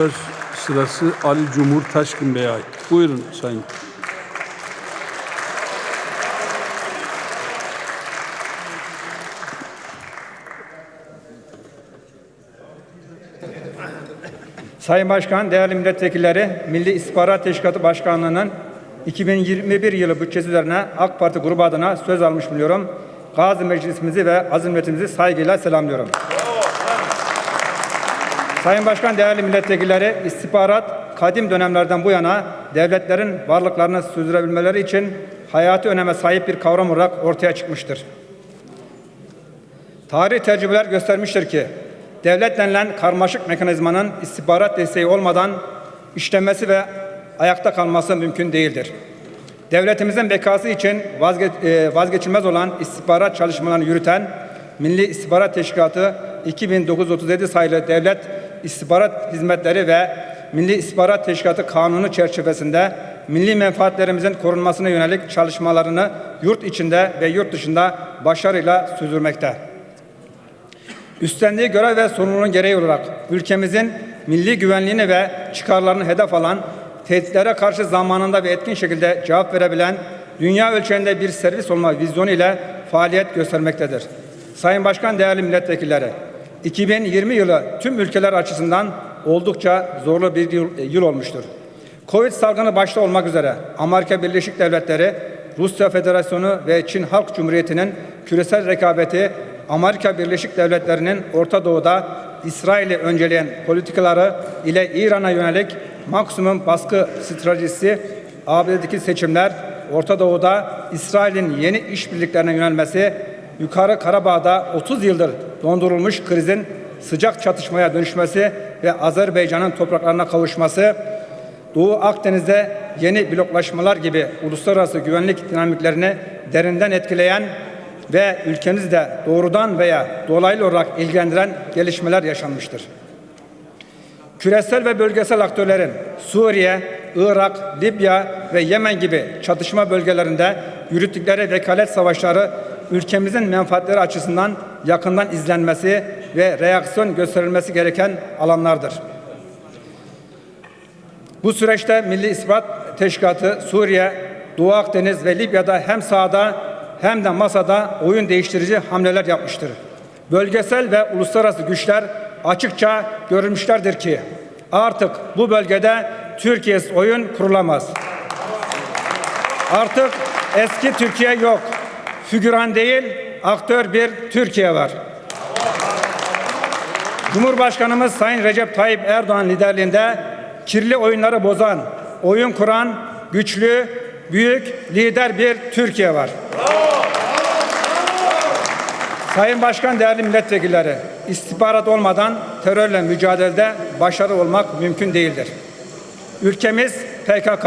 Söz sırası Ali Cumhur Taşkın Bey'e ait. Buyurun Sayın. Sayın Başkan, değerli milletvekilleri, Milli İstihbarat Teşkilatı Başkanlığı'nın 2021 yılı bütçesi üzerine AK Parti grubu adına söz almış bulunuyorum. Gazi Meclisimizi ve azimletimizi saygıyla selamlıyorum. Sayın Başkan, değerli milletvekilleri, istihbarat kadim dönemlerden bu yana devletlerin varlıklarını sürdürebilmeleri için hayati öneme sahip bir kavram olarak ortaya çıkmıştır. Tarih tecrübeler göstermiştir ki devlet denilen karmaşık mekanizmanın istihbarat desteği olmadan işlemesi ve ayakta kalması mümkün değildir. Devletimizin bekası için vazge- e, vazgeçilmez olan istihbarat çalışmalarını yürüten Milli İstihbarat Teşkilatı 2937 sayılı Devlet İstihbarat Hizmetleri ve Milli İstihbarat Teşkilatı Kanunu çerçevesinde milli menfaatlerimizin korunmasına yönelik çalışmalarını yurt içinde ve yurt dışında başarıyla sürdürmekte. Üstlendiği görev ve sorumluluğun gereği olarak ülkemizin milli güvenliğini ve çıkarlarını hedef alan, tehditlere karşı zamanında ve etkin şekilde cevap verebilen, dünya ölçeğinde bir servis olma vizyonu ile faaliyet göstermektedir. Sayın Başkan, değerli milletvekilleri, 2020 yılı tüm ülkeler açısından oldukça zorlu bir yıl, yıl olmuştur. Covid salgını başta olmak üzere Amerika Birleşik Devletleri, Rusya Federasyonu ve Çin Halk Cumhuriyeti'nin küresel rekabeti Amerika Birleşik Devletleri'nin Orta Doğu'da İsrail'i önceleyen politikaları ile İran'a yönelik maksimum baskı stratejisi, ABD'deki seçimler, Orta Doğu'da İsrail'in yeni işbirliklerine yönelmesi, Yukarı Karabağ'da 30 yıldır dondurulmuş krizin sıcak çatışmaya dönüşmesi ve Azerbaycan'ın topraklarına kavuşması, Doğu Akdeniz'de yeni bloklaşmalar gibi uluslararası güvenlik dinamiklerini derinden etkileyen ve ülkemizde doğrudan veya dolaylı olarak ilgilendiren gelişmeler yaşanmıştır. Küresel ve bölgesel aktörlerin Suriye, Irak, Libya ve Yemen gibi çatışma bölgelerinde yürüttükleri vekalet savaşları ülkemizin menfaatleri açısından yakından izlenmesi ve reaksiyon gösterilmesi gereken alanlardır. Bu süreçte Milli İstihbarat Teşkilatı Suriye, Doğu Akdeniz ve Libya'da hem sahada hem de masada oyun değiştirici hamleler yapmıştır. Bölgesel ve uluslararası güçler açıkça görmüşlerdir ki artık bu bölgede Türkiye'siz oyun kurulamaz. Artık eski Türkiye yok. Figüran değil, aktör bir Türkiye var. Cumhurbaşkanımız Sayın Recep Tayyip Erdoğan liderliğinde kirli oyunları bozan, oyun kuran, güçlü, büyük, lider bir Türkiye var. Sayın Başkan, değerli milletvekilleri, istihbarat olmadan terörle mücadelede başarı olmak mümkün değildir. Ülkemiz PKK,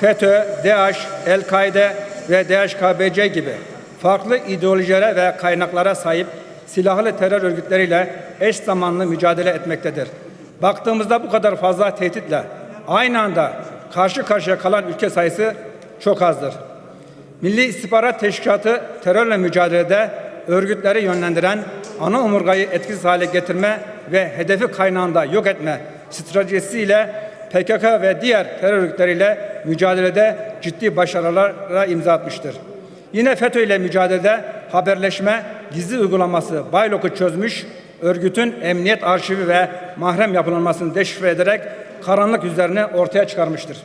FETÖ, DAEŞ, El-Kaide ve DHKBC gibi farklı ideolojilere ve kaynaklara sahip silahlı terör örgütleriyle eş zamanlı mücadele etmektedir. Baktığımızda bu kadar fazla tehditle aynı anda karşı karşıya kalan ülke sayısı çok azdır. Milli İstihbarat Teşkilatı terörle mücadelede örgütleri yönlendiren ana omurgayı etkisiz hale getirme ve hedefi kaynağında yok etme stratejisiyle PKK ve diğer terör örgütleriyle mücadelede ciddi başarılara imza atmıştır. Yine FETÖ ile mücadelede haberleşme, gizli uygulaması Baylok'u çözmüş, örgütün emniyet arşivi ve mahrem yapılanmasını deşifre ederek karanlık yüzlerini ortaya çıkarmıştır.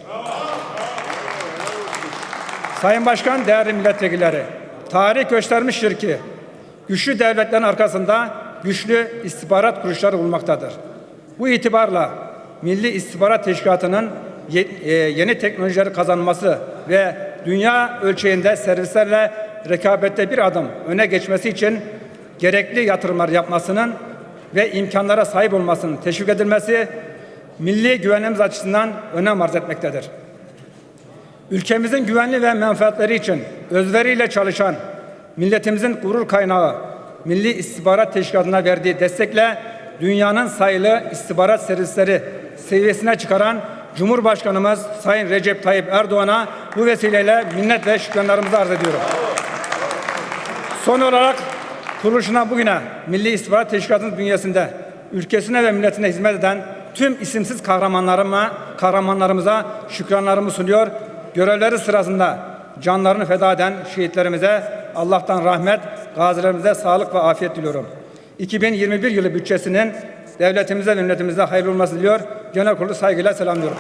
Sayın Başkan, değerli milletvekilleri, tarih göstermiştir ki güçlü devletlerin arkasında güçlü istihbarat kuruluşları bulunmaktadır. Bu itibarla Milli İstihbarat Teşkilatı'nın e, yeni teknolojileri kazanması ve dünya ölçeğinde servislerle rekabette bir adım öne geçmesi için gerekli yatırımlar yapmasının ve imkanlara sahip olmasının teşvik edilmesi milli güvenliğimiz açısından önem arz etmektedir. Ülkemizin güvenli ve menfaatleri için özveriyle çalışan milletimizin gurur kaynağı Milli İstihbarat Teşkilatı'na verdiği destekle dünyanın sayılı istihbarat servisleri seviyesine çıkaran Cumhurbaşkanımız Sayın Recep Tayyip Erdoğan'a bu vesileyle minnet ve şükranlarımızı arz ediyorum. Son olarak kuruluşuna bugüne Milli İstihbarat Teşkilatı'nın bünyesinde ülkesine ve milletine hizmet eden tüm isimsiz kahramanlarıma, kahramanlarımıza şükranlarımı sunuyor. Görevleri sırasında canlarını feda eden şehitlerimize Allah'tan rahmet, gazilerimize sağlık ve afiyet diliyorum. 2021 yılı bütçesinin devletimize ve milletimize hayırlı olması diliyor. Genel kurulu saygıyla selamlıyorum.